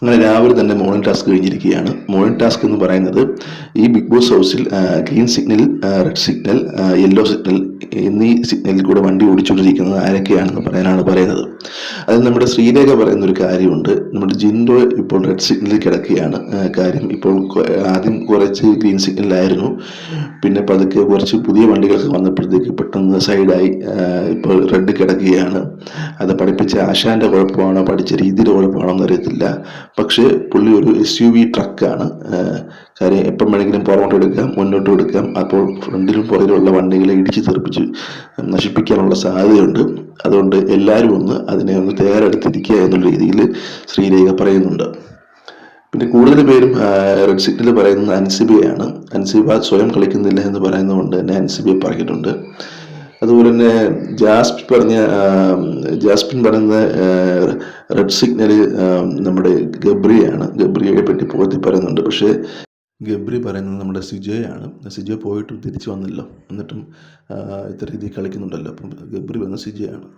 അങ്ങനെ രാവിലെ തന്നെ മോർണിംഗ് ടാസ്ക് കഴിഞ്ഞിരിക്കുകയാണ്. മോർണിംഗ് ടാസ്ക് എന്ന് പറയുന്നത് ഈ ബിഗ് ബോസ് ഹൗസിൽ green signal red signal yellow signal എന്നീ സിഗ്നലിൽ കൂടെ വണ്ടി ഓടിച്ചുകൊണ്ടിരിക്കുന്നത് ആരൊക്കെയാണെന്ന് പറയാനാണ് പറയുന്നത്. അതിൽ നമ്മുടെ ശ്രീരേഖ പറയുന്ന ഒരു കാര്യമുണ്ട്. നമ്മുടെ ജിൻഡോ ഇപ്പോൾ റെഡ് സിഗ്നലിൽ കിടക്കുകയാണ്. കാര്യം ഇപ്പോൾ ആദ്യം കുറച്ച് ഗ്രീൻ സിഗ്നലായിരുന്നു പിന്നെ പതുക്കെ കുറച്ച് പുതിയ വണ്ടികളൊക്കെ വന്നപ്പോഴത്തേക്ക് പെട്ടെന്ന് സൈഡായി ഇപ്പോൾ റെഡ് കിടക്കുകയാണ്. അത് പഠിപ്പിച്ച ആശാന്റെ കുഴപ്പമാണോ? പഠിച്ച രീതിയുടെ കുഴപ്പമാണോ എന്നറിയത്തില്ല. പക്ഷേ പുള്ളി ഒരു എസ് യു വി ട്രക്കാണ് കാര്യം എപ്പം വേണമെങ്കിലും പുറകോട്ട് എടുക്കാം മുന്നോട്ട് എടുക്കാം. അപ്പോൾ ഫ്രണ്ടിലും പുറകിലുള്ള വണ്ടികളെ ഇടിച്ച് തെറിപ്പിച്ച് നശിപ്പിക്കാനുള്ള സാധ്യതയുണ്ട്. അതുകൊണ്ട് എല്ലാവരും ഒന്ന് അതിനെ ഒന്ന് തയ്യാറെടുത്തിരിക്കുക എന്നുള്ള രീതിയിൽ ശ്രീരേഖ പറയുന്നുണ്ട്. പിന്നെ കൂടുതൽ പേരും റെഡ് സിഗ്നൽ പറയുന്നത് അൻസിബിയാണ്. അൻസിബ സ്വയം കളിക്കുന്നില്ല എന്ന് പറയുന്നതുകൊണ്ട് തന്നെ അൻസിബിയെ പറഞ്ഞിട്ടുണ്ട്. അതുപോലെ തന്നെ ജാസ്പിൻ പറഞ്ഞ ജാസ്പിൻ പറയുന്ന റെഡ് സിഗ്നൽ നമ്മുടെ ഗബ്രിയാണ്. ഗബ്രിയെ പറ്റി പുകഴ്ത്തി പറയുന്നുണ്ട്. പക്ഷേ ഗബ്രി പറയുന്നത് നമ്മുടെ സിജോയാണ്. സിജോ പോയിട്ട് തിരിച്ചു വന്നല്ലോ. എന്നിട്ടും ഇത്ര രീതിയിൽ കളിക്കുന്നുണ്ടല്ലോ. അപ്പം ഗബ്രി വന്ന സിജോയാണ്.